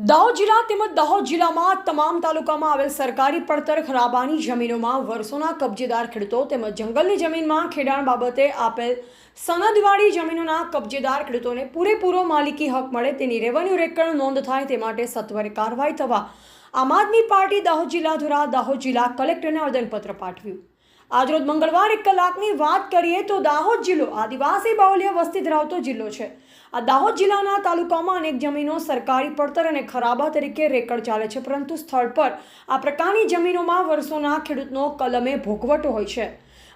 દાહોદ જિલ્લા તેમજ દાહોદ જિલ્લામાં તમામ તાલુકામાં આવેલ સરકારી પડતર ખરાબાની જમીનોમાં વર્ષોના કબજેદાર ખેડૂતો તેમજ જંગલની જમીનમાં ખેડાણ બાબતે આપેલ સનદવાળી જમીનોના કબજેદાર ખેડૂતોને પૂરેપૂરો માલિકી હક મળે તેની રેવન્યુ રેકર્ડ નોંધ થાય તે માટે સત્વરે કાર્યવાહી થવા આમ આદમી પાર્ટી દાહોદ જિલ્લા દ્વારા દાહોદ જિલ્લા કલેક્ટરને આવેદનપત્ર પાઠવ્યું. આજરોજ મંગળવાર એક કલાકની વાત કરીએ તો દાહોદ જિલ્લો આદિવાસી બાહુલ્ય વસ્તી ધરાવતો જિલ્લો છે. આ દાહોદ જિલ્લાના તાલુકામાં અનેક જમીનો સરકારી પડતર અને ખરાબા તરીકે રેકર્ડ ચાલે છે, પરંતુ સ્થળ પર આ પ્રકારની જમીનોમાં વર્ષોના ખેડૂતનો કલમે ભોગવટો હોય છે.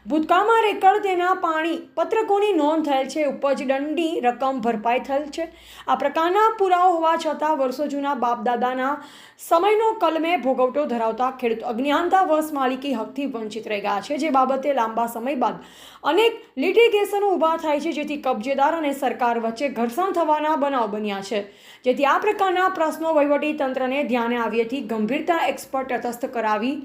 ભૂતકાળમાં રેકર્ડ તેના પાણી પત્રકોની નોંધ થયેલ છે. ઉપજ દંડની રકમ ભરપાઈ થયેલ છે. આ પ્રકારના પુરાવો હોવા છતાં વર્ષો જૂના બાપદાદાના સમયનો કલમે ભોગવટો ધરાવતા ખેડૂત અજ્ઞાનતા વર્ષ માલિકી હકથી વંચિત રહી ગયા છે. જે બાબતે લાંબા સમય બાદ અનેક લિટિગેશનો ઊભા થાય છે. જેથી કબજેદાર અને સરકાર વચ્ચે ઘર્ષણ થવાના બનાવ બન્યા છે. જેથી આ પ્રકારના પ્રશ્નો વહીવટી તંત્રને ધ્યાને આવ્યેથી ગંભીરતા એક્સપર્ટ તટસ્થ કરાવી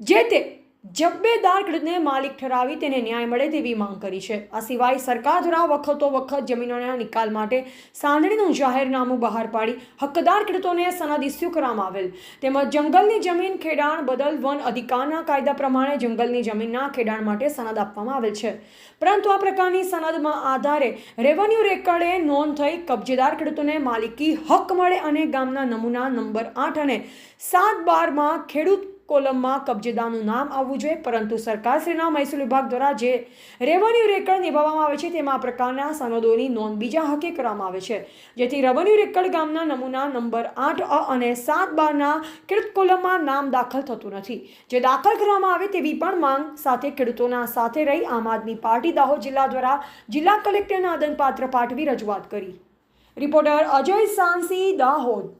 જે તે જબ્બેદાર ખેડૂતને માલિક ઠરાવી તેને ન્યાય મળે તેવી માંગ કરી છે. આ સિવાય સરકાર દ્વારા વખતો વખત જમીનોના નિકાલ માટે સાંધણીનું જાહેરનામું બહાર પાડી હકદાર ખેડૂતોને સનદ ઇસ્યુ કરવામાં આવેલ. તેમજ જંગલની જમીન ખેડાણ બદલ વન અધિકારના કાયદા પ્રમાણે જંગલની જમીનના ખેડાણ માટે સનદ આપવામાં આવેલ છે. પરંતુ આ પ્રકારની સનદમાં આધારે રેવન્યુ રેકર્ડે નોંધ થઈ કબજેદાર ખેડૂતોને માલિકી હક મળે અને ગામના નમૂના નંબર આઠ અને સાત બારમાં ખેડૂત કોલમમાં કબજેદારનું નામ આવવું જોઈએ, પરંતુ સરકારશ્રીના મહેસૂલ વિભાગ દ્વારા જે રેવન્યુ રેકર્ડ નિભાવવામાં આવે છે, તેમાં આ પ્રકારના સનદોની નોંધ બીજા હકે કરવામાં આવે છે. જેથી રેવન્યુ રેકર્ડ ગામના નમૂના નંબર આઠ, અ અને સાત, બારના ખેડૂત કોલમમાં નામ દાખલ થતું નથી. જે દાખલ કરવામાં આવે તેવી પણ માંગ સાથે ખેડૂતોના સાથે રહી આમ આદમી પાર્ટી દાહોદ જિલ્લા દ્વારા જિલ્લા કલેક્ટરના આદનપાત્ર પાઠવી રજૂઆત કરી. રિપોર્ટર અજય સાંસી, દાહોદ.